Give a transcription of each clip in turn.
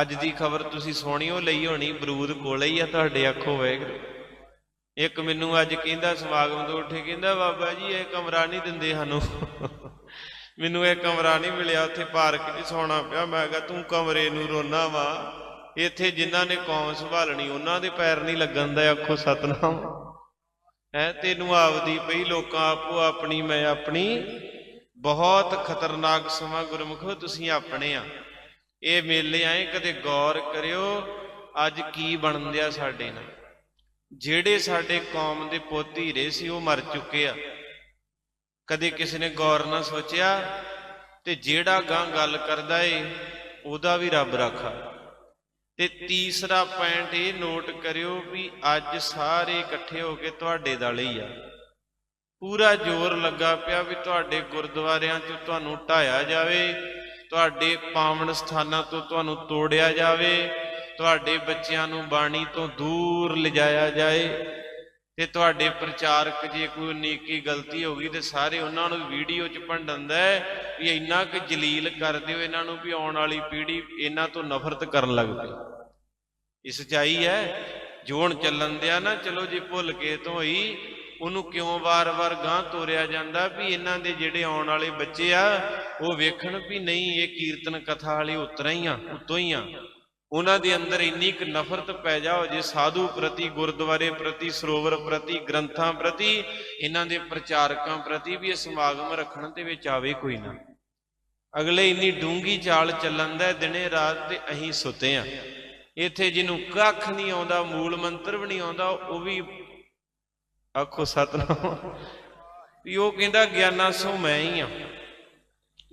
ਅੱਜ ਦੀ ਖਬਰ ਤੁਸੀਂ ਸੁਣਿਓ ਲਈ ਹੋਣੀ, ਬਰੂਦ ਕੋਲੇ ਹੀ ਆ ਤੁਹਾਡੇ ਅੱਖੋਂ ਵੇਖ ਇੱਕ ਮੈਨੂੰ ਅੱਜ ਕਹਿੰਦਾ, ਸਮਾਗਮ ਤੋਂ ਉੱਠੇ ਕਹਿੰਦਾ, ਬਾਬਾ ਜੀ, ਇਹ ਕਮਰਾ ਨਹੀਂ ਦਿੰਦੇ ਸਾਨੂੰ। ਮੈਨੂੰ ਇਹ ਕਮਰਾ ਨਹੀਂ ਮਿਲਿਆ, ਉੱਥੇ ਪਾਰਕ 'ਚ ਸੌਣਾ ਪਿਆ। ਮੈਂ ਕਿਹਾ, ਤੂੰ ਕਮਰੇ ਨੂੰ ਰੋਣਾ ਵਾ। ਇੱਥੇ ਜਿਨ੍ਹਾਂ ਨੇ ਕੌਮ ਸੰਭਾਲਣੀ, ਉਹਨਾਂ ਦੇ ਪੈਰ ਨਹੀਂ ਲੱਗਣ ਦਾ ਆਖੋ ਸਤਨਾਮ। ਹੈ, ਤੈਨੂੰ ਆਪਦੀ ਪਈ, ਲੋਕਾਂ ਆਪੋ ਆਪਣੀ, ਮੈਂ ਆਪਣੀ। ਬਹੁਤ ਖਤਰਨਾਕ ਸਮਾਂ ਗੁਰਮੁਖੋ, ਤੁਸੀਂ ਆਪਣੇ ਆ। ਇਹ ਮੇਲੇ ਆਏ ਕਦੇ ਗੌਰ ਕਰਿਓ, ਅੱਜ ਕੀ ਬਣਦਿਆ ਸਾਡੇ ਨਾਲ? ਜਿਹੜੇ ਸਾਡੇ ਕੌਮ ਦੇ ਪੁੱਤ ਹੀਰੇ ਸੀ, ਉਹ ਮਰ ਚੁੱਕੇ ਆ। ਕਦੇ ਕਿਸੇ ਨੇ ਗੌਰ ਨਾ ਸੋਚਿਆ, ਤੇ ਜਿਹੜਾ ਗਾਂ ਗੱਲ ਕਰਦਾ ਏ, ਉਹਦਾ ਵੀ ਰੱਬ ਰੱਖਾ। ਤੇ ਤੀਸਰਾ ਪੁਆਇੰਟ ਇਹ ਨੋਟ ਕਰਿਓ ਵੀ ਅੱਜ ਸਾਰੇ ਇਕੱਠੇ ਹੋ ਕੇ ਤੁਹਾਡੇ ਦਲ ਹੀ ਆ। ਪੂਰਾ ਜ਼ੋਰ ਲੱਗਾ ਪਿਆ ਵੀ ਤੁਹਾਡੇ ਗੁਰਦੁਆਰਿਆਂ 'ਚ ਤੁਹਾਨੂੰ ਢਾਇਆ ਜਾਵੇ ਤੁਹਾਡੇ ਪਾਵਨ ਸਥਾਨਾਂ ਤੋਂ ਤੁਹਾਨੂੰ ਤੋੜਿਆ ਜਾਵੇ, ਤੁਹਾਡੇ ਬੱਚਿਆਂ ਨੂੰ ਬਾਣੀ ਤੋਂ ਦੂਰ ਲਿਜਾਇਆ ਜਾਏ ਤੇ ਤੁਹਾਡੇ ਪ੍ਰਚਾਰਕ ਜੇ ਕੋਈ ਨੀਕੀ ਗਲਤੀ ਹੋ ਗਈ ਤੇ ਸਾਰੇ ਉਹਨਾਂ ਨੂੰ ਵੀਡੀਓ 'ਚ ਭੰਡਦਾ ਹੈ ਵੀ ਇੰਨਾ ਕਿ ਜਲੀਲ ਕਰ ਦਿਓ ਇਹਨਾਂ ਨੂੰ ਵੀ ਆਉਣ ਵਾਲੀ ਪੀੜ੍ਹੀ ਇਹਨਾਂ ਤੋਂ ਨਫ਼ਰਤ ਕਰਨ ਲੱਗ ਪਈ। ਇਹ ਸਚਾਈ ਹੈ ਜੋ ਹੁਣ ਚੱਲਣ ਦਿਆ ਨਾ, ਚਲੋ ਜੀ ਭੁੱਲ ਕੇ ਤੋਂ ਹੀ ਉਹਨੂੰ ਕਿਉਂ ਵਾਰ-ਵਾਰ ਗਾਂ ਤੋਰਿਆ ਜਾਂਦਾ ਵੀ ਇਹਨਾਂ ਦੇ ਜਿਹੜੇ ਆਉਣ ਵਾਲੇ ਬੱਚੇ ਆ, ਉਹ ਵੇਖਣ ਵੀ ਨਹੀਂ, ਇਹ ਕੀਰਤਨ ਕਥਾ ਵਾਲੇ ਉਤਰਾ ਹੀ ਆ, ਉਤੋਂ ਹੀ ਆ। ਉਹਨਾਂ ਦੇ ਅੰਦਰ ਇੰਨੀ ਕੁ ਨਫ਼ਰਤ ਪੈ ਜਾ ਜੇ ਸਾਧੂ ਪ੍ਰਤੀ, ਗੁਰਦੁਆਰੇ ਪ੍ਰਤੀ, ਸਰੋਵਰ ਪ੍ਰਤੀ, ਗ੍ਰੰਥਾਂ ਪ੍ਰਤੀ, ਇਹਨਾਂ ਦੇ ਪ੍ਰਚਾਰਕਾਂ ਪ੍ਰਤੀ ਵੀ ਇਹ ਸਮਾਗਮ ਰੱਖਣ ਦੇ ਵਿੱਚ ਆਵੇ ਕੋਈ ਨਾ। ਅਗਲੇ ਇੰਨੀ ਡੂੰਗੀ ਚਾਲ ਚੱਲਣ ਦਾ, ਦਿਨੇ ਰਾਤ ਤੇ ਅਸੀਂ ਸੁੱਤੇ ਆ। ਇੱਥੇ ਜਿਹਨੂੰ ਕੱਖ ਨਹੀਂ ਆਉਂਦਾ, ਮੂਲ ਮੰਤਰ ਵੀ ਨਹੀਂ ਆਉਂਦਾ, ਉਹ ਵੀ ਆਖੋ ਸਤਨਾਮ। ਵੀ ਉਹ ਕਹਿੰਦਾ, ਗਿਆਨਾ ਸੋ ਮੈਂ ਹੀ ਆ।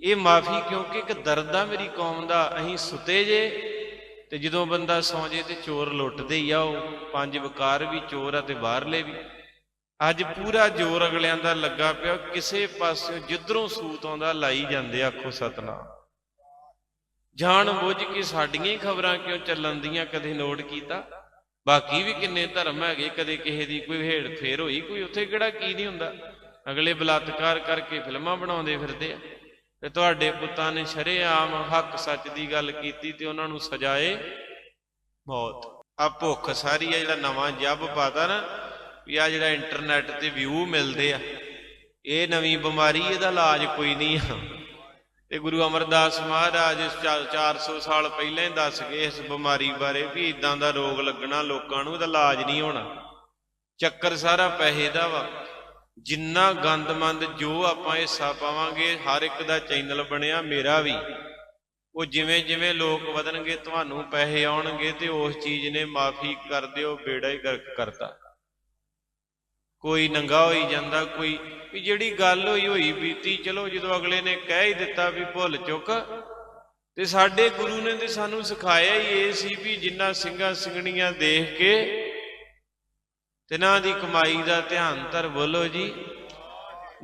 ਇਹ ਮਾਫੀ ਕਿਉਂਕਿ ਇੱਕ ਦਰਦ ਆ ਮੇਰੀ ਕੌਮ ਦਾ। ਅਸੀਂ ਸੁਤੇ ਜੇ ਤੇ ਜਦੋਂ ਬੰਦਾ ਸੌਂ ਜੇ ਤੇ ਚੋਰ ਲੁੱਟਦੇ ਹੀ ਆ, ਉਹ ਪੰਜ ਵਕਾਰ ਵੀ ਚੋਰ ਆ ਤੇ ਬਾਹਰਲੇ ਵੀ। ਅੱਜ ਪੂਰਾ ਜ਼ੋਰ ਅਗਲਿਆਂ ਦਾ ਲੱਗਾ ਪਿਆ, ਕਿਸੇ ਪਾਸਿਓਂ ਜਿੱਧਰੋਂ ਸੂਤ ਆਉਂਦਾ, ਲਾਈ ਜਾਂਦੇ ਆਖੋ ਸਤਨਾਮ। ਜਾਣ ਬੁੱਝ ਕੇ ਸਾਡੀਆਂ ਹੀ ਖਬਰਾਂ ਕਿਉਂ ਚੱਲਣ ਦੀਆਂ, ਕਦੇ ਨੋਟ ਕੀਤਾ? ਬਾਕੀ ਵੀ ਕਿੰਨੇ ਧਰਮ ਹੈਗੇ, ਕਦੇ ਕਿਸੇ ਦੀ ਕੋਈ ਹੇੜ ਫੇਰ ਹੋਈ, ਕੋਈ ਉੱਥੇ ਕਿਹੜਾ ਕੀ ਨਹੀਂ ਹੁੰਦਾ। ਅਗਲੇ ਬਲਾਤਕਾਰ ਕਰਕੇ ਫਿਲਮਾਂ ਬਣਾਉਂਦੇ ਫਿਰਦੇ ਆ। ਤੇ ਤੁਹਾਡੇ ਪੁੱਤਾਂ ਨੇ ਸ਼ਰੇਆਮ ਹੱਕ ਸੱਚ ਦੀ ਗੱਲ ਕੀਤੀ ਤੇ ਉਹਨਾਂ ਨੂੰ ਸਜਾਏ ਮੌਤ। ਆ ਭੁੱਖ ਸਾਰੀ ਆ ਜਿਹੜਾ ਨਵਾਂ ਜੱਬ ਪਾਤਾ ਨਾ, ਵੀ ਆ ਜਿਹੜਾ ਇੰਟਰਨੈਟ ਤੇ ਵਿਊ ਮਿਲਦੇ ਆ। ਇਹ ਨਵੀਂ ਬਿਮਾਰੀ, ਇਹਦਾ ਇਲਾਜ ਕੋਈ ਨਹੀਂ ਆ। ਤੇ ਗੁਰੂ ਅਮਰਦਾਸ ਮਹਾਰਾਜ 400 ਸਾਲ ਪਹਿਲਾਂ ਹੀ ਦੱਸ ਗਏ ਇਸ ਬਿਮਾਰੀ ਬਾਰੇ ਵੀ ਇਦਾਂ ਦਾ ਰੋਗ ਲੱਗਣਾ, ਲੋਕਾਂ ਨੂੰ ਇਹਦਾ ਇਲਾਜ ਨਹੀਂ ਹੋਣਾ। ਚੱਕਰ ਸਾਰਾ ਪੈਸੇ ਦਾ ਵਾ। ਜਿੰਨਾ ਗੰਦਮੰਦ ਜੋ ਆਪਾਂ ਹਿੱਸਾ ਪਾਵਾਂਗੇ, ਹਰ ਇੱਕ ਦਾ ਚੈਨਲ ਬਣਿਆ, ਮੇਰਾ ਵੀ। ਉਹ ਜਿਵੇਂ ਜਿਵੇਂ ਲੋਕ ਵਧਣਗੇ, ਤੁਹਾਨੂੰ ਪੈਸੇ ਆਉਣਗੇ ਤੇ ਉਸ ਚੀਜ਼ ਨੇ ਮਾਫੀ ਕਰ ਦਿਓ, ਬੇੜਾ ਹੀ ਗਰਕ ਕਰਤਾ। ਕੋਈ ਨੰਗਾ ਹੋਈ ਜਾਂਦਾ, ਕੋਈ ਵੀ ਜਿਹੜੀ ਗੱਲ ਹੋਈ ਹੋਈ ਬੀਤੀ, ਚਲੋ ਜਦੋਂ ਅਗਲੇ ਨੇ ਕਹਿ ਹੀ ਦਿੱਤਾ ਵੀ ਭੁੱਲ ਚੁੱਕ, ਤੇ ਸਾਡੇ ਗੁਰੂ ਨੇ ਤੇ ਸਾਨੂੰ ਸਿਖਾਇਆ ਹੀ ਇਹ ਸੀ ਵੀ ਜਿੰਨਾ ਸਿੰਘਾਂ ਸਿੰਘਣੀਆਂ ਦੇਖ ਕੇ ਤੇ ਦੀ ਕਮਾਈ ਦਾ ਧਿਆਨ ਧਰ ਬੋਲੋ ਜੀ।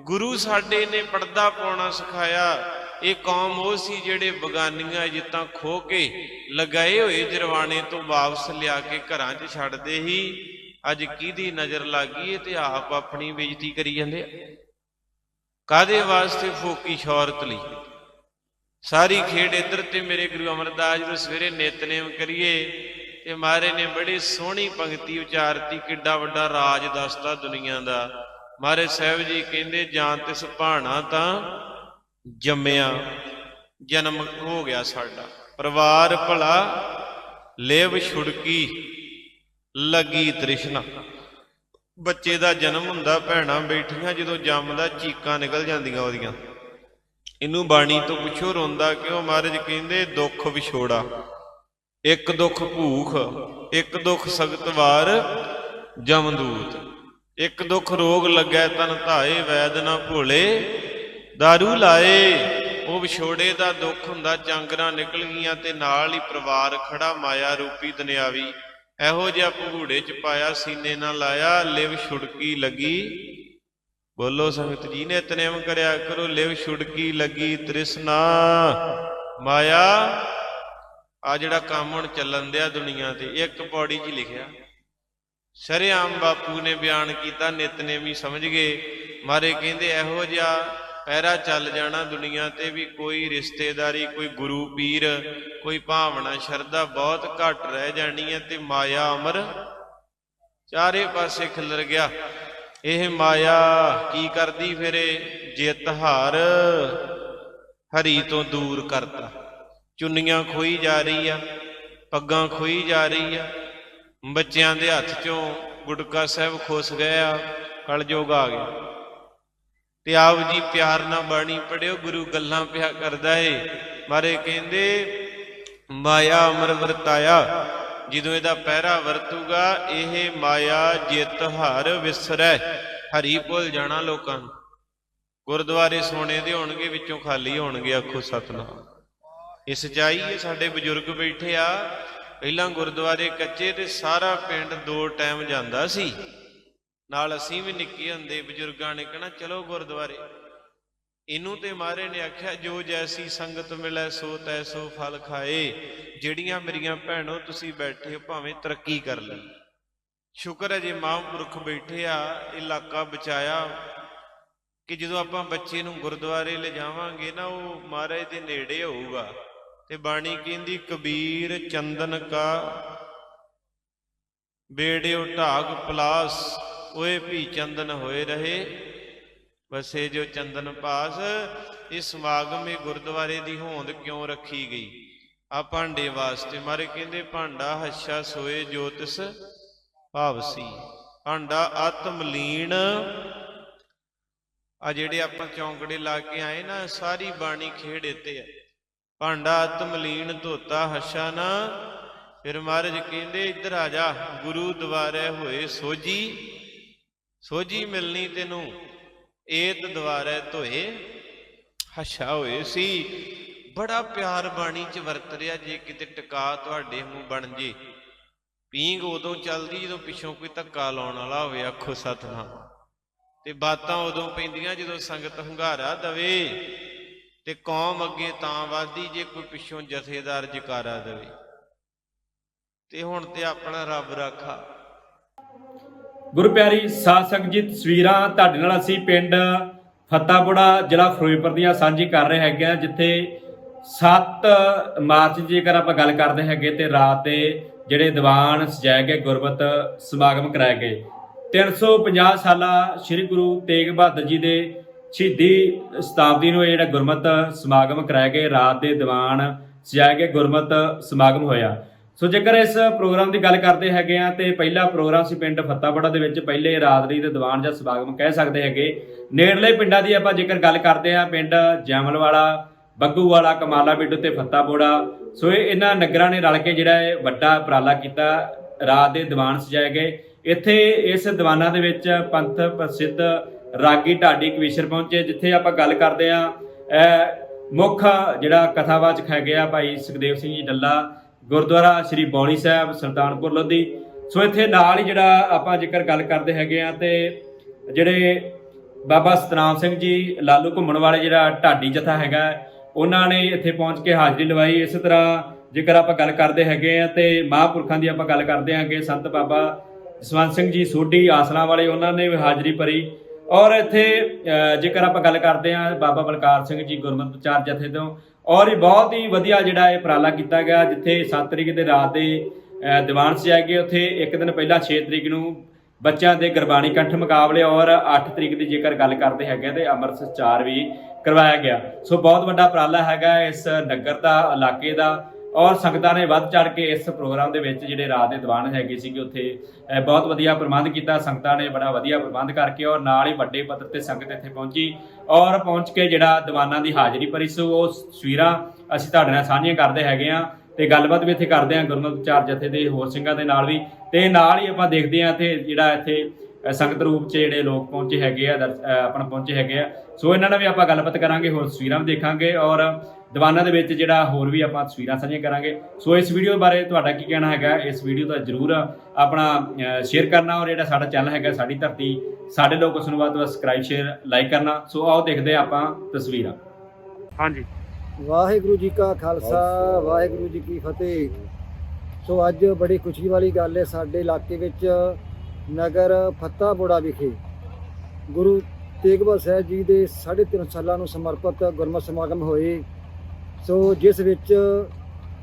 ਗੁਰੂ ਸਾਡੇ ਨੇ ਪਰਦਾ ਪਾਉਣਾ ਸਿਖਾਇਆ। ਇਹ ਕੌਮ ਉਹ ਸੀ ਜਿਹੜੇ ਬਗਾਨੀਆਂ ਜਿੱਤਾਂ ਖੋ ਕੇ ਲਗਾਏ ਹੋਏ ਜਰਵਾਣੇ ਤੋਂ ਵਾਪਸ ਲਿਆ ਕੇ ਘਰਾਂ 'ਚ ਛੱਡਦੇ ਹੀ ਅੱਜ ਕਿਹਦੀ ਨਜ਼ਰ ਲੱਗੀ ਤੇ ਆਪ ਆਪਣੀ ਬੇਇੱਜ਼ਤੀ ਕਰੀ ਜਾਂਦੇ ਆ? ਕਾਦੇ ਵਾਸਤੇ ਫੋਕੀ ਸ਼ੌਹਰਤ ਲਈ? ਸਾਰੀ ਖੇਡ ਇੱਧਰ ਤੇ ਮੇਰੇ ਗੁਰੂ ਅਮਰਦਾਸ ਜੀ ਨੂੰ ਸਵੇਰੇ ਨਿਤਨੇਮ ਕਰੀਏ ਤੇ ਮਾਰੇ ਨੇ ਬੜੀ ਸੋਹਣੀ ਪੰਕਤੀ ਉਚਾਰਤੀ, ਕਿੱਡਾ ਵੱਡਾ ਰਾਜ ਦੱਸਦਾ ਦੁਨੀਆ ਦਾ। ਮਹਾਰੇ ਸਾਹਿਬ ਜੀ ਕਹਿੰਦੇ, ਜਾਂ ਤਿਸ ਭਾਣਾ ਤਾਂ ਜੰਮਿਆ, ਜਨਮ ਹੋ ਗਿਆ ਸਾਡਾ। ਪਰਿਵਾਰ ਭਲਾ, ਲੇਵ ਛੁੜਕੀ। ਲੱਗੀ ਤ੍ਰਿਸ਼ਨਾ। ਬੱਚੇ ਦਾ ਜਨਮ ਹੁੰਦਾ, ਭੈਣਾਂ ਬੈਠੀਆਂ ਜਦੋਂ ਜੰਮਦਾ ਚੀਕਾਂ ਨਿਕਲ ਜਾਂਦੀਆਂ ਉਹਦੀਆਂ। ਇਹਨੂੰ ਬਾਣੀ ਤੋਂ ਪੁੱਛੋ, ਰੋਂਦਾ ਕਿਉਂ? ਮਹਾਰਾਜ ਕਹਿੰਦੇ, ਦੁੱਖ ਵਿਛੋੜਾ, ਇੱਕ ਦੁੱਖ ਭੂਖ, ਇੱਕ ਦੁੱਖ ਸਖਤ ਵਾਰ ਜਮਦੂਤ। ਇੱਕ ਦੁੱਖ ਰੋਗ ਲੱਗੈ, ਤਨ ਧਾਏ, ਵੈਦ ਨਾ ਭੋਲੇ। दारू ਲਾਏ, ਉਹ ਵਿਛੋੜੇ ਦਾ ਦੁੱਖ ਹੁੰਦਾ, ਚਾਂਗਰਾਂ ਨਿਕਲ ਗਈਆਂ ਤੇ ਨਾਲ ਹੀ ਪਰਿਵਾਰ ਖੜਾ, ਮਾਇਆ ਰੂਪੀ ਦੁਨਿਆਵੀ। ਇਹੋ ਜਿਹਾ ਭਗੂੜੇ ਚ ਪਾਇਆ, ਸੀਨੇ ਨਾਲ ਲਾਇਆ, ਲਿਵ ਛੁੜਕੀ ਲੱਗੀ। ਬੋਲੋ ਸੰਗਤ ਜੀ ਨੇ ਇਤਨੇਮ ਕਰਿਆ ਕਰੋ, ਲਿਵ ਛੁੜਕੀ ਲੱਗੀ ਤ੍ਰਿਸ਼ਨਾ। ਮਾਇਆ ਆ ਜਿਹੜਾ ਕੰਮ ਹੁਣ ਚੱਲਣ ਦਿਆ ਦੁਨੀਆ ਤੇ, ਇੱਕ ਪੌੜੀ 'ਚ ਲਿਖਿਆ। ਸ਼ਰੇਆਮ ਬਾਪੂ ਨੇ ਬਿਆਨ ਕੀਤਾ ਨਿਤਨੇਮੀ ਸਮਝ ਗਏ। ਮਾਰੇ ਕਹਿੰਦੇ ਇਹੋ ਜਿਹਾ ਪਹਿਰਾ ਚੱਲ ਜਾਣਾ ਦੁਨੀਆ ਤੇ ਵੀ ਕੋਈ ਰਿਸ਼ਤੇਦਾਰੀ, ਕੋਈ ਗੁਰੂ ਪੀਰ, ਕੋਈ ਭਾਵਨਾ, ਸ਼ਰਧਾ ਬਹੁਤ ਘੱਟ ਰਹਿ ਜਾਣੀ ਹੈ ਤੇ ਮਾਇਆ ਅਮਰ ਚਾਰੇ ਪਾਸੇ ਖਿਲਰ ਗਿਆ। ਇਹ ਮਾਇਆ ਕੀ ਕਰਦੀ ਫਿਰੇ? ਜਿੱਤ ਹਾਰ ਹਰੀ ਤੋਂ ਦੂਰ ਕਰਤਾ। ਚੁੰਨੀਆਂ ਖੋਈ ਜਾ ਰਹੀ ਆ, ਪੱਗਾਂ ਖੋਈ ਜਾ ਰਹੀ ਆ। ਬੱਚਿਆਂ ਦੇ ਹੱਥ ਚੋਂ ਗੁਟਕਾ ਸਾਹਿਬ ਖੁੱਸ ਗਿਆ, ਕਲਯੁਗ ਆ ਗਿਆ। ਤੇ ਆਪ ਜੀ ਪਿਆਰ ਨਾਲ ਬਾਣੀ ਪੜਿਓ ਗੁਰੂ ਗੱਲਾਂ ਪਿਆ ਕਰਦਾ ਏ। ਮਾਰੇ ਕਹਿੰਦੇ, ਮਾਇਆ ਅਮਰ ਵਰਤਾਇਆ, ਜਦੋਂ ਇਹਦਾ ਪਹਿਰਾ ਵਰਤੂਗਾ, ਇਹ ਮਾਇਆ ਜਿੱਤ ਹਰ ਵਿਸਰੈ। ਹਰੀ ਭੁੱਲ ਜਾਣਾ ਲੋਕਾਂ ਨੂੰ। ਗੁਰਦੁਆਰੇ ਸੋਨੇ ਦੇ ਹੋਣਗੇ, ਵਿੱਚੋਂ ਖਾਲੀ ਹੋਣਗੇ, ਆਖੋ ਸਤਨਾਮ। ਇਹ ਸਚਾਈ ਹੈ ਸਾਡੇ ਬਜ਼ੁਰਗ ਬੈਠੇ ਆ। ਪਹਿਲਾਂ ਗੁਰਦੁਆਰੇ ਕੱਚੇ ਤੇ ਸਾਰਾ ਪਿੰਡ ਦੋ ਟਾਈਮ ਜਾਂਦਾ ਸੀ। ਨਾਲ ਅਸੀਂ ਵੀ ਨਿੱਕੇ ਹੁੰਦੇ, ਬਜ਼ੁਰਗਾਂ ਨੇ ਕਹਿਣਾ, ਚਲੋ ਗੁਰਦੁਆਰੇ। ਇਹਨੂੰ ਤੇ ਮਾਰੇ ਨੇ ਆਖਿਆ, ਜੋ ਜੈਸੀ ਸੰਗਤ ਮਿਲੈ, ਸੋ ਤੈਸੋ ਫਲ ਖਾਏ। ਜਿਹੜੀਆਂ ਮੇਰੀਆਂ ਭੈਣੋ, ਤੁਸੀਂ ਬੈਠੇ ਹੋ, ਭਾਵੇਂ ਤਰੱਕੀ ਕਰ ਲਈ। ਸ਼ੁਕਰ ਹੈ ਜੇ ਮਹਾਂਪੁਰਖ ਬੈਠੇ ਆ, ਇਲਾਕਾ ਬਚਾਇਆ ਕਿ ਜਦੋਂ ਆਪਾਂ ਬੱਚੇ ਨੂੰ ਗੁਰਦੁਆਰੇ ਲਿਜਾਵਾਂਗੇ ਨਾ, ਉਹ ਮਹਾਰਾਜ ਦੇ ਨੇੜੇ ਹੋਊਗਾ। ਤੇ ਬਾਣੀ ਕਹਿੰਦੀ, ਕਬੀਰ ਚੰਦਨ ਕਾ, ਬੇੜਿਓ ਢਾਗ ਪਲਾਸ। ਓਏ ਭੀ ਚੰਦਨ ਹੋਏ ਰਹੇ। ਵਸੇ ਜੋ ਚੰਦਨ ਪਾਸ ਇਹ ਸਮਾਗਮ ਇਹ ਗੁਰਦੁਆਰੇ ਦੀ ਹੋਂਦ ਕਿਉਂ ਰੱਖੀ ਗਈ? ਆ ਭਾਂਡੇ ਵਾਸਤੇ ਮਾਰੇ ਕਹਿੰਦੇ, ਭਾਂਡਾ ਹੱਛਾ ਸੋਏ ਜੋ ਤਿਸ ਭਾਵਸੀ। ਭਾਂਡਾ ਆਤਮ ਲੀਨ ਆ ਜਿਹੜੇ ਆਪਾਂ ਚੌਂਕੜੇ ਲਾ ਕੇ ਆਏ ਨਾ, ਸਾਰੀ ਬਾਣੀ ਖੇੜ ਇੱਥੇ ਆ। ਭਾਂਡਾ ਆਤਮ ਲੀਨ ਧੋਤਾ ਹੱਸ਼ਾ ਨਾ। ਫਿਰ ਮਹਾਰਾਜ ਕਹਿੰਦੇ, ਇੱਧਰ ਆ ਜਾ, ਗੁਰੂ ਦੁਆਰੇ ਹੋਏ ਸੋਜੀ ਸੋਜੀ ਮਿਲਣੀ ਤੈਨੂੰ ਏਤ ਦੁਆਰੇ ਧੋਏ ਹੱਛਾ ਹੋਏ ਸੀ। ਬੜਾ ਪਿਆਰ ਬਾਣੀ ਚ ਵਰਤ ਰਿਹਾ, ਜੇ ਕਿਤੇ ਟਿਕਾ ਤੁਹਾਡੇ ਮੂੰਹ ਬਣ ਜੇ। ਪੀਂਗ ਉਦੋਂ ਚੱਲਦੀ ਜਦੋਂ ਪਿੱਛੋਂ ਕੋਈ ਧੱਕਾ ਲਾਉਣ ਵਾਲਾ ਹੋਵੇ, ਆਖੋ ਸਤਨਾਮ। ਤੇ ਬਾਤਾਂ ਉਦੋਂ ਪੈਂਦੀਆਂ ਜਦੋਂ ਸੰਗਤ ਹੰਗਾਰਾ ਦਵੇ। ਤੇ ਕੌਮ ਅੱਗੇ ਤਾਂ ਵਧਦੀ ਜੇ ਕੋਈ ਪਿੱਛੋਂ ਜਥੇਦਾਰ ਜਕਾਰਾ ਦੇਵੇ। ਤੇ ਹੁਣ ਤੇ ਆਪਣਾ ਰੱਬ ਰਾਖਾ। ਗੁਰੂ ਪਿਆਰੀ ਸਾਧ ਸੰਗਤ ਜੀ, ਤਸਵੀਰਾਂ ਤੁਹਾਡੇ ਨਾਲ ਅਸੀਂ ਪਿੰਡ ਫੱਤਾਪੁੜਾ ਜ਼ਿਲ੍ਹਾ ਫਿਰੋਜ਼ਪੁਰ ਦੀਆਂ ਸਾਂਝੀ ਕਰ ਰਹੇ ਹੈਗੇ ਆ ਜਿੱਥੇ 7 ਮਾਰਚ ਜੇਕਰ ਆਪਾਂ ਗੱਲ ਕਰਦੇ ਹੈਗੇ ਤੇ ਰਾਤ ਦੇ ਜਿਹੜੇ ਦੀਵਾਨ ਸਜਾਏ ਗਏ ਗੁਰਬਤ ਸਮਾਗਮ ਕਰਾਏ ਗਏ। 350 ਸਾਲਾ ਸ੍ਰੀ ਗੁਰੂ ਤੇਗ ਬਹਾਦਰ ਜੀ ਦੇ ਸ਼ਹੀਦੀ ਸ਼ਤਾਬਦੀ ਨੂੰ ਇਹ ਜਿਹੜਾ ਗੁਰਮਤ ਸਮਾਗਮ ਕਰਾਏ ਗਏ, ਰਾਤ ਦੇ ਦੀਵਾਨ ਸਜਾਏ ਗਏ, ਗੁਰਮਤ ਸਮਾਗਮ ਹੋਇਆ। ਸੋ ਜੇਕਰ ਇਸ ਪ੍ਰੋਗਰਾਮ ਦੀ ਗੱਲ ਕਰਦੇ ਹੈਗੇ ਆ, ਤੇ ਪਹਿਲਾ ਪ੍ਰੋਗਰਾਮ ਸੀ ਪਿੰਡ ਫੱਤਾਪੜਾ ਦੇ ਵਿੱਚ, ਪਹਿਲੇ ਰਾਦਰੀ ਦੇ ਦੀਵਾਨ ਜਾਂ ਸਮਾਗਮ ਕਹਿ ਸਕਦੇ ਹੈਗੇ। ਨੇੜਲੇ ਪਿੰਡਾਂ ਦੀ ਆਪਾਂ ਜੇਕਰ ਗੱਲ ਕਰਦੇ ਆ, ਪਿੰਡ ਜੈਮਲਵਾਲਾ, ਬੱਗੂਵਾਲਾ, ਕਮਾਲਾ ਬਿੱਡੂ ਤੇ ਫੱਤਾਪੋੜਾ ਸੋ ਇਹਨਾਂ ਨਗਰਾਂ ਨੇ ਰਲ ਕੇ ਜਿਹੜਾ ਇਹ ਵੱਡਾ ਉਪਰਾਲਾ ਕੀਤਾ, ਰਾਤ ਦੇ ਦੀਵਾਨ ਸਜਾਏ ਗਏ। ਇੱਥੇ ਇਸ ਦੀਵਾਨਾਂ ਦੇ ਵਿੱਚ ਪੰਥ ਪ੍ਰਸਿੱਧ ਰਾਗੀ ਢਾਡੀ ਕਵੀਸ਼ਰ ਪਹੁੰਚੇ, ਜਿੱਥੇ ਆਪਾਂ ਗੱਲ ਕਰਦੇ ਆ ਮੁੱਖ ਜਿਹੜਾ ਕਥਾਵਾਚਕ ਹੈਗੇ ਆ, ਭਾਈ ਸੁਖਦੇਵ ਸਿੰਘ ਜੀ ਡੱਲਾ ਗੁਰਦੁਆਰਾ ਸ੍ਰੀ ਬੌਲੀ ਸਾਹਿਬ, ਸੁਲਤਾਨਪੁਰ, ਲੋਧੀ। ਸੋ ਇੱਥੇ ਨਾਲ ਹੀ ਜਿਹੜਾ ਆਪਾਂ ਜੇਕਰ ਗੱਲ ਕਰਦੇ ਹੈਗੇ ਆ ਤੇ ਜਿਹੜੇ ਬਾਬਾ ਸਤਨਾਮ ਸਿੰਘ ਜੀ ਲਾਲੂ ਘੁੰਮਣ ਵਾਲੇ ਜਿਹੜਾ ਢਾਡੀ ਜਥਾ ਹੈਗਾ, ਉਹਨਾਂ ਨੇ ਇੱਥੇ ਪਹੁੰਚ ਕੇ ਹਾਜ਼ਰੀ ਲਵਾਈ। ਇਸ ਤਰ੍ਹਾਂ ਜੇਕਰ ਆਪਾਂ ਗੱਲ ਕਰਦੇ ਹੈਗੇ ਆ ਤੇ ਮਹਾਂਪੁਰਖਾਂ ਦੀ ਆਪਾਂ ਗੱਲ ਕਰਦੇ ਹਾਂਗੇ ਸੰਤ ਬਾਬਾ ਜਸਵੰਤ ਸਿੰਘ ਜੀ ਸੋਢੀ ਆਸਰਾ ਵਾਲੇ, ਉਹਨਾਂ ਨੇ ਵੀ ਹਾਜ਼ਰੀ ਭਰੀ। ਔਰ ਇੱਥੇ ਜੇਕਰ ਆਪਾਂ ਗੱਲ ਕਰਦੇ ਹਾਂ ਬਾਬਾ ਬਲਕਾਰ ਸਿੰਘ ਜੀ ਗੁਰਮਤਿ ਪ੍ਰਚਾਰ ਜਥੇ ਤੋਂ ਔਰ ਇਹ ਬਹੁਤ ਹੀ ਵਧੀਆ ਜਿਹੜਾ ਇਹ ਉਪਰਾਲਾ ਕੀਤਾ ਗਿਆ, ਜਿੱਥੇ 7 ਤਰੀਕ ਦੇ ਰਾਤ ਦੇ ਦੀਵਾਨ ਸਜਾਏ ਗਏ। ਉੱਥੇ ਇੱਕ ਦਿਨ ਪਹਿਲਾਂ 6 ਤਰੀਕ ਨੂੰ ਬੱਚਿਆਂ ਦੇ ਗੁਰਬਾਣੀ ਕੰਠ ਮੁਕਾਬਲੇ ਔਰ 8 ਤਰੀਕ ਦੀ ਜੇਕਰ ਗੱਲ ਕਰਦੇ ਹੈਗੇ ਤੇ ਅੰਮ੍ਰਿਤ ਸੰਚਾਰ ਵੀ ਕਰਵਾਇਆ ਗਿਆ। ਸੋ ਬਹੁਤ ਵੱਡਾ ਉਪਰਾਲਾ ਹੈਗਾ ਇਸ ਨਗਰ ਦਾ, ਇਲਾਕੇ ਦਾ। ਔਰ ਸੰਗਤਾਂ ਨੇ ਵੱਧ ਚੜ ਕੇ ਇਸ ਪ੍ਰੋਗਰਾਮ ਦੇ ਵਿੱਚ ਜਿਹੜੇ ਰਾਤ ਦੇ ਦੀਵਾਨ ਹੈਗੇ ਸੀਗੇ ਉੱਥੇ ਬਹੁਤ ਵਧੀਆ ਪ੍ਰਬੰਧ ਕੀਤਾ, ਸੰਗਤਾਂ ਨੇ ਬੜਾ ਵਧੀਆ ਪ੍ਰਬੰਧ ਕਰਕੇ ਔਰ ਨਾਲ ਹੀ ਵੱਡੇ ਪੱਧਰ ਤੇ ਸੰਗਤ ਇੱਥੇ ਪਹੁੰਚੀ ਔਰ ਪਹੁੰਚ ਕੇ ਜਿਹੜਾ ਦੀਵਾਨਾਂ ਦੀ ਹਾਜ਼ਰੀ ਭਰੀ ਸੋ, ਉਹ ਤਸਵੀਰਾਂ ਅਸੀਂ ਤੁਹਾਡੇ ਨਾਲ ਸਾਂਝੀਆਂ ਕਰਦੇ ਹੈਗੇ ਆ ਤੇ ਗੱਲਬਾਤ ਵੀ ਇੱਥੇ ਕਰਦੇ ਆ ਗੁਰਮਤਿ ਚਾਰ ਜਥੇ ਦੇ ਹੋਰ ਸਿੰਘਾਂ ਦੇ ਨਾਲ ਵੀ ਤੇ ਨਾਲ ਹੀ ਆਪਾਂ ਦੇਖਦੇ ਆ ਇੱਥੇ ਜਿਹੜਾ ਇੱਥੇ ਸੰਗਤ ਰੂਪ 'ਚ ਜਿਹੜੇ ਲੋਕ ਪਹੁੰਚੇ ਹੈਗੇ ਆ ਆਪਣਾ ਪਹੁੰਚੇ ਹੈਗੇ ਆ। ਸੋ ਇਹਨਾਂ ਨਾਲ ਵੀ ਆਪਾਂ ਗੱਲਬਾਤ ਕਰਾਂਗੇ ਹੋਰ ਤਸਵੀਰਾਂ ਵੀ ਦੇਖਾਂਗੇ ਔਰ ਦੀਵਾਨਾਂ ਦੇ ਵਿੱਚ ਜਿਹੜਾ ਹੋਰ ਵੀ ਆਪਾਂ ਤਸਵੀਰਾਂ ਸਾਂਝੀਆਂ ਕਰਾਂਗੇ। ਸੋ ਇਸ ਵੀਡੀਓ ਬਾਰੇ ਤੁਹਾਡਾ ਕੀ ਕਹਿਣਾ ਹੈਗਾ? ਇਸ ਵੀਡੀਓ ਦਾ ਜਰੂਰ ਆਪਣਾ ਸ਼ੇਅਰ ਕਰਨਾ ਔਰ ਜਿਹੜਾ ਸਾਡਾ ਚੈਨਲ ਹੈਗਾ ਸਾਡੀ ਧਰਤੀ ਸਾਡੇ ਲੋਕ ਉਸ ਨੂੰ ਵੱਧ ਤੋਂ ਵੱਧ ਸਬਸਕ੍ਰਾਈਬ ਸ਼ੇਅਰ ਲਾਈਕ ਕਰਨਾ। ਸੋ ਆਓ ਦੇਖਦੇ ਹਾਂ ਆਪਾਂ ਤਸਵੀਰਾਂ। ਹਾਂਜੀ। ਵਾਹਿਗੁਰੂ ਜੀ ਕਾ ਖਾਲਸਾ ਵਾਹਿਗੁਰੂ ਜੀ ਕੀ ਫਤਿਹ। ਸੋ ਅੱਜ ਬੜੀ ਖੁਸ਼ੀ ਵਾਲੀ ਗੱਲ ਹੈ ਸਾਡੇ ਇਲਾਕੇ ਵਿੱਚ ਨਗਰ ਫੱਤਾਪੁੜਾ ਵਿਖੇ ਗੁਰੂ ਤੇਗ ਬਹਾਦਰ ਸਾਹਿਬ ਜੀ ਦੇ 3.5 ਸਾਲਾਂ ਨੂੰ ਸਮਰਪਿਤ ਗੁਰਮਤਿ ਸਮਾਗਮ ਹੋਏ। ਸੋ ਜਿਸ ਵਿੱਚ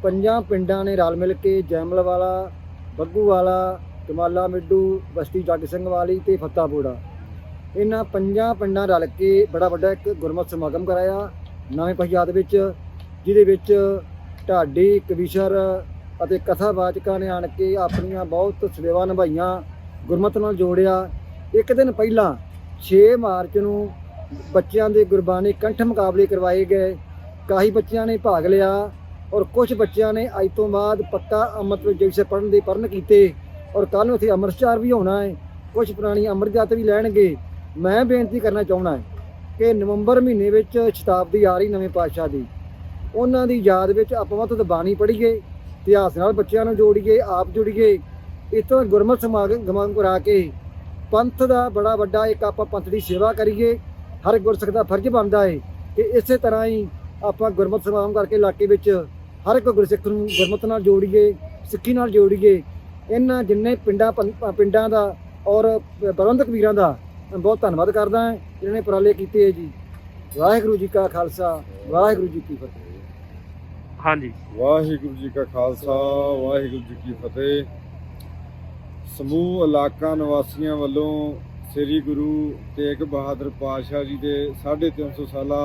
ਪੰਜਾਂ ਪਿੰਡਾਂ ਨੇ ਰਲ ਮਿਲ ਕੇ ਜੈਮਲ ਵਾਲਾ ਬੱਗੂ ਵਾਲਾ ਕਮਾਲਾ ਮਿੱਡੂ, ਬਸਤੀ ਜੱਗ ਸਿੰਘ ਵਾਲੀ ਤੇ ਫੱਤਾਪੂੜਾ ਇਹਨਾਂ ਪੰਜਾਂ ਪਿੰਡਾਂ ਰਲ ਕੇ ਬੜਾ ਵੱਡਾ ਇੱਕ ਗੁਰਮਤਿ ਸਮਾਗਮ ਕਰਾਇਆ। ਨਵੇਂ ਪੰਜਾਬ ਵਿੱਚ ਜਿਹਦੇ ਵਿੱਚ ਢਾਡੀ, ਕਵੀਸ਼ਰ ਅਤੇ ਕਥਾਵਾਚਕਾਂ ਨੇ ਆਣ ਕੇ ਆਪਣੀਆਂ ਬਹੁਤ ਸੇਵਾ ਨਿਭਾਈਆਂ। ਗੁਰਮਤ ਨਾਲ ਜੋੜਿਆ। ਇੱਕ ਦਿਨ ਪਹਿਲਾਂ 6 ਮਾਰਚ ਨੂੰ ਬੱਚਿਆਂ ਦੇ ਗੁਰਬਾਣੀ ਕੰਠ ਮੁਕਾਬਲੇ ਕਰਵਾਏ ਗਏ। ਕਾਹੀ ਬੱਚਿਆਂ ਨੇ ਭਾਗ ਲਿਆ ਔਰ ਕੁਝ ਬੱਚਿਆਂ ਨੇ ਅੱਜ ਤੋਂ ਬਾਅਦ ਪੱਕਾ ਅੰਮ੍ਰਿਤ ਵਿੱਚ ਜੈਸੇ ਪੜਨ ਦੇ ਪੜਨ ਕੀਤੇ ਔਰ ਕੱਲ ਨੂੰ ਇੱਥੇ ਅੰਮ੍ਰਿਤਸਰ ਵੀ ਹੋਣਾ ਹੈ। ਕੁਝ ਪੁਰਾਣੀ ਅੰਮ੍ਰਿਤ ਜਾਤ ਵੀ ਲੈਣਗੇ। ਮੈਂ ਬੇਨਤੀ ਕਰਨਾ ਚਾਹੁੰਦਾ ਹਾਂ ਕਿ ਨਵੰਬਰ ਮਹੀਨੇ ਵਿੱਚ ਸ਼ਤਾਬਦੀ ਆ ਰਹੀ ਨਵੇਂ ਪਾਤਸ਼ਾਹ ਦੀ। ਉਹਨਾਂ ਦੀ ਯਾਦ ਵਿੱਚ ਆਪਾਂ ਵੱਧ ਬਾਣੀ ਪੜ੍ਹੀਏ, ਇਤਿਹਾਸ ਨਾਲ ਬੱਚਿਆਂ ਨੂੰ ਜੋੜੀਏ, ਆਪ ਜੁੜੀਏ। ਇਤੋਂ ਗੁਰਮਤਿ ਸਮਾਗਮ ਗਮਾਂ ਕਰਾ ਕੇ ਪੰਥ ਦਾ ਬੜਾ ਵੱਡਾ ਇੱਕ ਆਪਾਂ ਪੰਥ ਦੀ ਸੇਵਾ ਕਰੀਏ ਹਰ ਗੁਰਸਿੱਖ ਦਾ ਫਰਜ਼ ਬਣਦਾ ਹੈ ਕਿ ਇਸੇ ਤਰ੍ਹਾਂ ਹੀ ਆਪਾਂ ਗੁਰਮਤਿ ਸਮਾਗਮ ਕਰਕੇ ਇਲਾਕੇ ਵਿੱਚ ਹਰ ਇੱਕ ਗੁਰਸਿੱਖ ਨੂੰ ਗੁਰਮਤਿ ਨਾਲ ਜੋੜੀਏ ਸਿੱਖੀ ਨਾਲ ਜੋੜੀਏ ਇਹਨਾਂ ਜਿੰਨੇ ਪਿੰਡਾਂ ਪੰ- ਪਿੰਡਾਂ ਦਾ ਔਰ ਪ੍ਰਬੰਧਕ ਵੀਰਾਂ ਦਾ ਮੈਂ ਬਹੁਤ ਧੰਨਵਾਦ ਕਰਦਾ ਹਾਂ ਜਿਨ੍ਹਾਂ ਨੇ ਉਪਰਾਲੇ ਕੀਤੇ ਹੈ ਜੀ। ਵਾਹਿਗੁਰੂ ਜੀ ਕਾ ਖਾਲਸਾ ਵਾਹਿਗੁਰੂ ਜੀ ਕੀ ਫਤਿਹ। ਹਾਂਜੀ। ਵਾਹਿਗੁਰੂ ਜੀ ਕਾ ਖਾਲਸਾ ਵਾਹਿਗੁਰੂ ਜੀ ਕੀ ਫਤਿਹ। ਸਮੂਹ ਇਲਾਕਾ ਨਿਵਾਸੀਆਂ ਵੱਲੋਂ ਸ੍ਰੀ ਗੁਰੂ ਤੇਗ ਬਹਾਦਰ ਪਾਤਸ਼ਾਹ ਜੀ ਦੇ 350 ਸਾਲਾ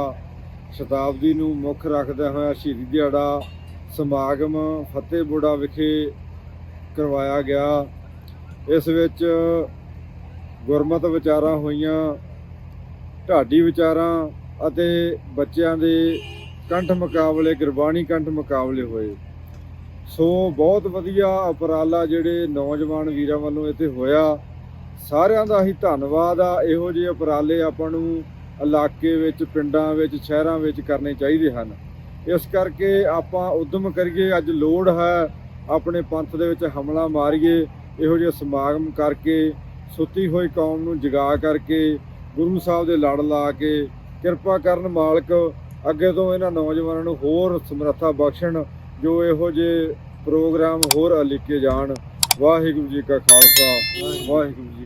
ਸ਼ਤਾਬਦੀ ਨੂੰ ਮੁੱਖ ਰੱਖਦਾ ਹੋਇਆ ਸ਼ਹੀਦੀ ਦਿਹਾੜਾ ਸਮਾਗਮ ਫਤਿਹਬੁੜਾ ਵਿਖੇ ਕਰਵਾਇਆ ਗਿਆ। ਇਸ ਵਿੱਚ ਗੁਰਮਤ ਵਿਚਾਰਾਂ ਹੋਈਆਂ, ਢਾਡੀ ਵਿਚਾਰਾਂ ਅਤੇ ਬੱਚਿਆਂ ਦੇ ਕੰਠ ਮੁਕਾਬਲੇ, ਗੁਰਬਾਣੀ ਕੰਠ ਮੁਕਾਬਲੇ ਹੋਏ। ਸੋ ਬਹੁਤ ਵਧੀਆ ਉਪਰਾਲਾ ਜਿਹੜੇ ਨੌਜਵਾਨ ਵੀਰਾਂ ਵੱਲੋਂ ਇੱਥੇ ਹੋਇਆ। ਸਾਰਿਆਂ ਦਾ ਹੀ ਧੰਨਵਾਦ ਆ। ਇਹੋ ਜਿਹੇ ਉਪਰਾਲੇ ਆਪਾਂ ਨੂੰ ਇਲਾਕੇ ਵਿੱਚ, ਪਿੰਡਾਂ ਵਿੱਚ, ਸ਼ਹਿਰਾਂ ਵਿੱਚ ਕਰਨੇ ਚਾਹੀਦੇ ਹਨ। ਇਸ ਕਰਕੇ ਆਪਾਂ ਉਦਮ ਕਰੀਏ, ਅੱਜ ਲੋੜ ਹੈ ਆਪਣੇ ਪੰਥ ਦੇ ਵਿੱਚ ਹਮਲਾ ਮਾਰੀਏ, ਇਹੋ ਜਿਹੇ ਸਮਾਗਮ ਕਰਕੇ, ਸੁੱਤੀ ਹੋਈ ਕੌਮ ਨੂੰ ਜਗਾ ਕਰਕੇ, ਗੁਰੂ ਸਾਹਿਬ ਦੇ ਲੜ ਲਾ ਕੇ, ਕਿਰਪਾ ਕਰਨ ਮਾਲਕ, ਅੱਗੇ ਤੋਂ ਇਹਨਾਂ ਨੌਜਵਾਨਾਂ ਨੂੰ ਹੋਰ ਸਮਰੱਥਾ ਬਖਸ਼ਣ ਜੋ ਇਹੋ ਜਿਹੇ ਪ੍ਰੋਗਰਾਮ ਹੋਰ ਅਲੀਕੇ ਜਾਣ ਵਾਹਿਗੁਰੂ ਜੀ ਕਾ ਖਾਲਸਾ ਵਾਹਿਗੁਰੂ ਜੀ